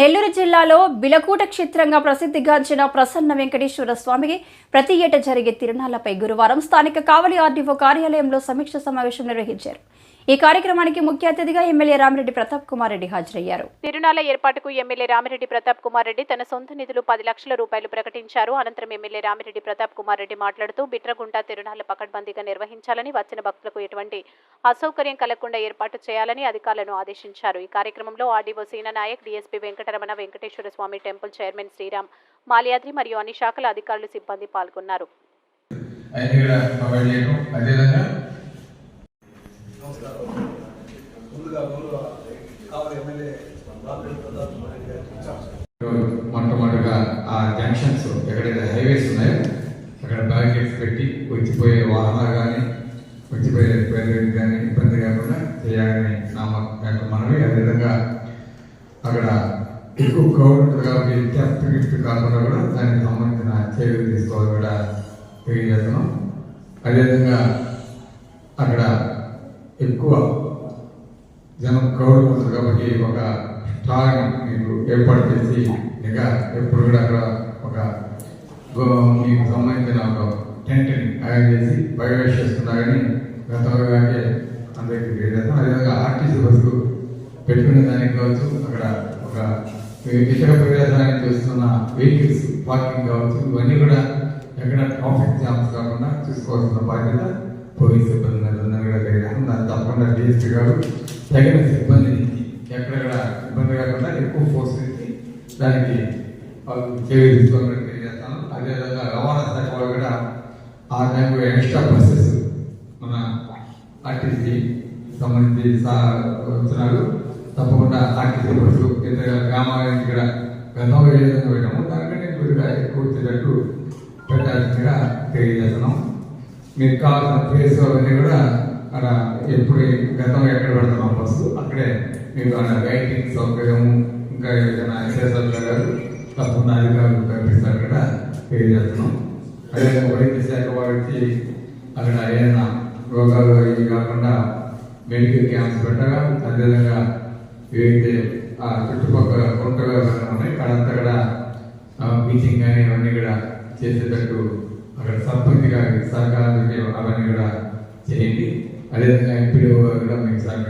నెల్లూరు జిల్లాలో బిలకూట క్షేత్రంగా ప్రసిద్ధిగాంచిన ప్రసన్న వెంకటేశ్వర స్వామికి ప్రతి ఏటా జరిగే తిరునాళ్ళపై గురువారం స్థానిక కావలి ఆర్డీఓ కార్యాలయంలో సమీక్ష సమావేశం నిర్వహించారు. ఈ కార్యక్రమానికి ముఖ్య అతిథిగా ఎమ్మెల్యే రామిరెడ్డి ప్రతాప్ కుమార్ రెడ్డి హాజరయ్యారు. తిరునాళ్ళ ఏర్పాటుకు ఎమ్మెల్యే రామిరెడ్డి ప్రతాప్ కుమార్ రెడ్డి తన సొంత నిధులు పది లక్షల రూపాయలు ప్రకటించారు. అనంతరం ఎమ్మెల్యే రామిరెడ్డి ప్రతాప్ కుమార్ రెడ్డి మాట్లాడుతూ బిట్రగుంట తిరునాళ్ళ పకడ్బందీగా నిర్వహించాలని వచ్చిన భక్తులకు ఎటువంటి అసౌకర్యం కలగకుండా ఏర్పాటు చేయాలని అధికారులను ఆదేశించారు. ఈ కార్యక్రమంలో RDO Seena Naik DSP Venkataramana Venkateswara Swamy temple chairman Sriram Malyadri మరియు అన్ని శాఖల అధికారులు సిబ్బంది పాల్గొన్నారు అన్ని కూడా ప్రొవైడ్ చేయడం అదేవిధంగా ముందుగా ముందుగా కావాలి ఎమ్మెల్యే రామిరెడ్డి ప్రతాప్ కుమార్ రెడ్డి గారికి ఇన్ఛార్జ్. మొట్టమొదటిగా ఆ జంక్షన్స్ ఎక్కడైతే హైవేస్ ఉన్నాయో అక్కడ బ్యారికేడ్స్ పెట్టి వచ్చిపోయే వాహనాలు కానీ వచ్చిపోయే ప్రజలకు కానీ ఇబ్బంది కాకుండా చేయాలని నా యొక్క మనవి. అదేవిధంగా అక్కడ ఎక్కువ క్రౌడ్ కాబట్టి థెఫ్ట్ గిఫ్ట్ కాకుండా కూడా దానికి సంబంధించిన చర్యలు తీసుకోవాలి కూడా తెలియజేస్తున్నాం. అదేవిధంగా అక్కడ ఎక్కువ జనం క్రౌడ్ కాబట్టి ఒక స్టార్ మీరు ఏర్పాటు చేసి ఇంకా ఎప్పుడు కూడా అక్కడ ఒక మీకు సంబంధించిన ఒక టెంట్ని తయారు చేసి బయోవేస్ చేస్తున్నారని గతంలో కానీ అందరికీ తెలియజేస్తాం. అదేవిధంగా ఆర్టీసీ బస్సు పెట్టుకునే దానికి కావచ్చు అక్కడ ఒక ఇతర ప్రదేశానికి చూస్తున్న వెహికల్స్ పార్కింగ్ కావచ్చు ఇవన్నీ కూడా ఎక్కడ ట్రాఫిక్ జామ్స్ కాకుండా చూసుకోవాల్సిన బాధ్యత పోలీస్ సిబ్బంది మీద కూడా తెలియజేస్తాం. దాన్ని తప్పకుండా డిఎస్పీ గారు తగిన సిబ్బందిని ఎక్కడెక్కడ ఇబ్బంది కాకుండా ఎక్కువ ఫోర్స్ ఇచ్చి దానికి చర్య తీసుకోవాలని తెలియజేస్తాను అదేవిధంగా రవాణా శాఖ వాళ్ళు కూడా ఆ టైంలో ఎక్స్ట్రా బస్సెస్ మన ఆర్టీసీ సంబంధించి సా- వచ్చినారు తప్పకుండా ఆర్టీసీ బస్సు ఇతర గ్రామాల నుంచి కూడా గతంలో ఏ విధంగా పెట్టాము దానికంటే కొద్దిగా ఎక్కువ వచ్చేటట్టు పెట్టాల్సిందిగా తెలియజేస్తున్నాం. మీకు కావాల్సిన ప్లేస్ అవన్నీ కూడా అక్కడ ఎప్పుడు గతంలో ఎక్కడ పెడుతున్నాం బస్సు అక్కడే మీకు అక్కడ లైటింగ్ సౌకర్యము ఇంకా ఏదైనా ఎస్ఎస్ఎల్ గారు తప్పకుండా అధికారులు కల్పిస్తారు కూడా తెలియజేస్తున్నాం అదే వైద్య శాఖ వారికి అక్కడ ఏదైనా రోగాలు ఇవి కాకుండా మెడికల్ క్యాంప్స్ పెట్టగా అదేవిధంగా ఏవైతే ఆ చుట్టుపక్కల కొంటగా ఉన్నాయి అక్కడంతా కూడా బీచింగ్ కానీ ఇవన్నీ కూడా చేసేటట్టు అక్కడ సర్పంచ్ గారి సహకారం అవన్నీ కూడా చేయండి. అదేవిధంగా ఎంపీడీ కూడా మీకు సహకారం